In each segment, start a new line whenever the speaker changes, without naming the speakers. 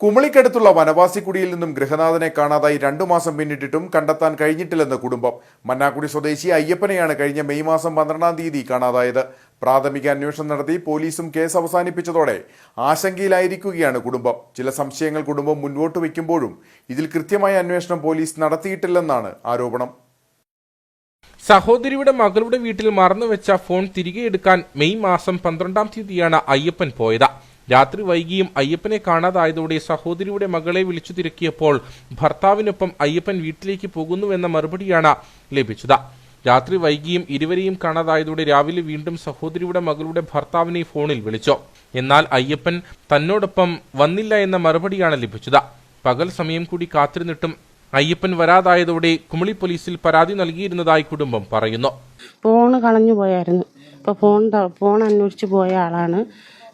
കുമളിക്കടുത്തുള്ള വനവാസിക്കുടിയിൽ നിന്നും ഗൃഹനാഥനെ കാണാതായി രണ്ടു മാസം പിന്നിട്ടിട്ടും കണ്ടെത്താൻ കഴിഞ്ഞിട്ടില്ലെന്ന് കുടുംബം. മന്നാക്കുടി സ്വദേശി അയ്യപ്പനെയാണ് കഴിഞ്ഞ മെയ് മാസം പന്ത്രണ്ടാം തീയതി കാണാതായത്. പ്രാഥമിക അന്വേഷണം നടത്തി പോലീസും കേസ് അവസാനിപ്പിച്ചതോടെ ആശങ്കയിലായിരിക്കുകയാണ് കുടുംബം. ചില സംശയങ്ങൾ കുടുംബം മുൻപോട്ട് വയ്ക്കുമ്പോഴും ഇതിൽ കൃത്യമായ അന്വേഷണം പോലീസ് നടത്തിയിട്ടില്ലെന്നാണ് ആരോപണം.
സഹോദരിയുടെ മകളുടെ വീട്ടിൽ മറന്നുവെച്ച ഫോൺ തിരികെ എടുക്കാൻ മെയ് മാസം പന്ത്രണ്ടാം തീയതിയാണ് അയ്യപ്പൻ പോയത്. രാത്രി വൈകിയും അയ്യപ്പനെ കാണാതായതോടെ സഹോദരിയുടെ മകളെ വിളിച്ചു തിരക്കിയപ്പോൾ ഭർത്താവിനൊപ്പം അയ്യപ്പൻ വീട്ടിലേക്ക് പോകുന്നുവെന്ന മറുപടിയാണ് ലഭിച്ചത്. രാത്രി വൈകിയും ഇരുവരെയും കാണാതായതോടെ രാവിലെ വീണ്ടും സഹോദരിയുടെ മകളുടെ ഭർത്താവിനെ ഫോണിൽ വിളിച്ചു. എന്നാൽ അയ്യപ്പൻ തന്നോടൊപ്പം വന്നില്ല എന്ന മറുപടിയാണ് ലഭിച്ചത്. പകൽ സമയം കൂടി കാത്തിരുന്നിട്ടും അയ്യപ്പൻ വരാതായതോടെ കുമളി പോലീസിൽ പരാതി നൽകിയിരുന്നതായി കുടുംബം പറയുന്നു.
ഫോൺ കളഞ്ഞു പോയായിരുന്നു. ഇപ്പോൾ ഫോൺ ഫോൺ അന്വേഷിച്ച് പോയ ആളാണ്.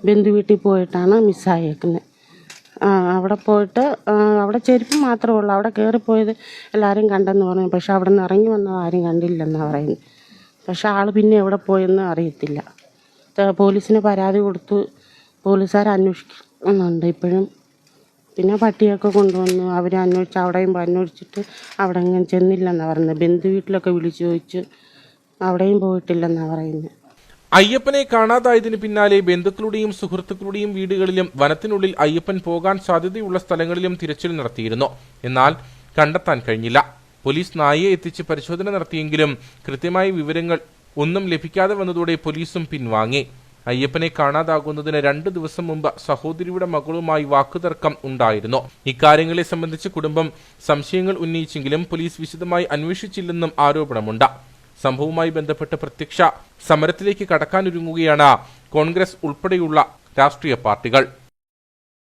ബന്ധു വീട്ടിൽ പോയിട്ടാണ് മിസ്സായേക്കുന്നത് അവിടെ പോയിട്ട് അവിടെ ചെരുപ്പ് മാത്രമേ ഉള്ളൂ. അവിടെ കയറിപ്പോയത് എല്ലാവരും കണ്ടെന്ന് പറഞ്ഞു. പക്ഷെ അവിടെ നിന്ന് ഇറങ്ങി വന്നത് ആരും കണ്ടില്ലെന്നാണ് പറയുന്നത് പക്ഷെ ആൾ പിന്നെ എവിടെ പോയെന്ന് അറിയത്തില്ല. പോലീസിന് പരാതി കൊടുത്തു. പോലീസുകാർ അന്വേഷിക്കുന്നുണ്ട് ഇപ്പോഴും. പിന്നെ പട്ടിയൊക്കെ കൊണ്ടുവന്നു. അവർ അന്വേഷിച്ച് അവിടെയും അന്വേഷിച്ചിട്ട് അവിടെ ഇങ്ങനെ ചെന്നില്ലെന്നാണ് പറയുന്നത് ബന്ധു വീട്ടിലൊക്കെ വിളിച്ചു ചോദിച്ചു അവിടെയും പോയിട്ടില്ലെന്നാണ് പറയുന്നത്
അയ്യപ്പനെ കാണാതായതിനു പിന്നാലെ ബന്ധുക്കളുടെയും സുഹൃത്തുക്കളുടെയും വീടുകളിലും വനത്തിനുള്ളിൽ അയ്യപ്പൻ പോകാൻ സാധ്യതയുള്ള സ്ഥലങ്ങളിലും തിരച്ചിൽ നടത്തിയിരുന്നു. എന്നാൽ കണ്ടെത്താൻ കഴിഞ്ഞില്ല. പോലീസ് നായയെ എത്തിച്ച് പരിശോധന നടത്തിയെങ്കിലും കൃത്യമായ വിവരങ്ങൾ ഒന്നും ലഭിക്കാതെ വന്നതോടെ പോലീസും പിൻവാങ്ങി. അയ്യപ്പനെ കാണാതാകുന്നതിന് രണ്ടു ദിവസം മുമ്പ് സഹോദരിയുടെ മകളുമായി വാക്കുതർക്കം ഉണ്ടായിരുന്നു. ഇക്കാര്യങ്ങളെ സംബന്ധിച്ച് കുടുംബം സംശയങ്ങൾ ഉന്നയിച്ചെങ്കിലും പോലീസ് വിശദമായി അന്വേഷിച്ചില്ലെന്നും ആരോപണമുണ്ട്. സംഭവവുമായി ബന്ധപ്പെട്ട് പ്രത്യക്ഷ സമരത്തിലേക്ക് കടക്കാനൊരുങ്ങുകയാണ് കോൺഗ്രസ് ഉൾപ്പെടെയുള്ള രാഷ്ട്രീയ പാർട്ടികൾ.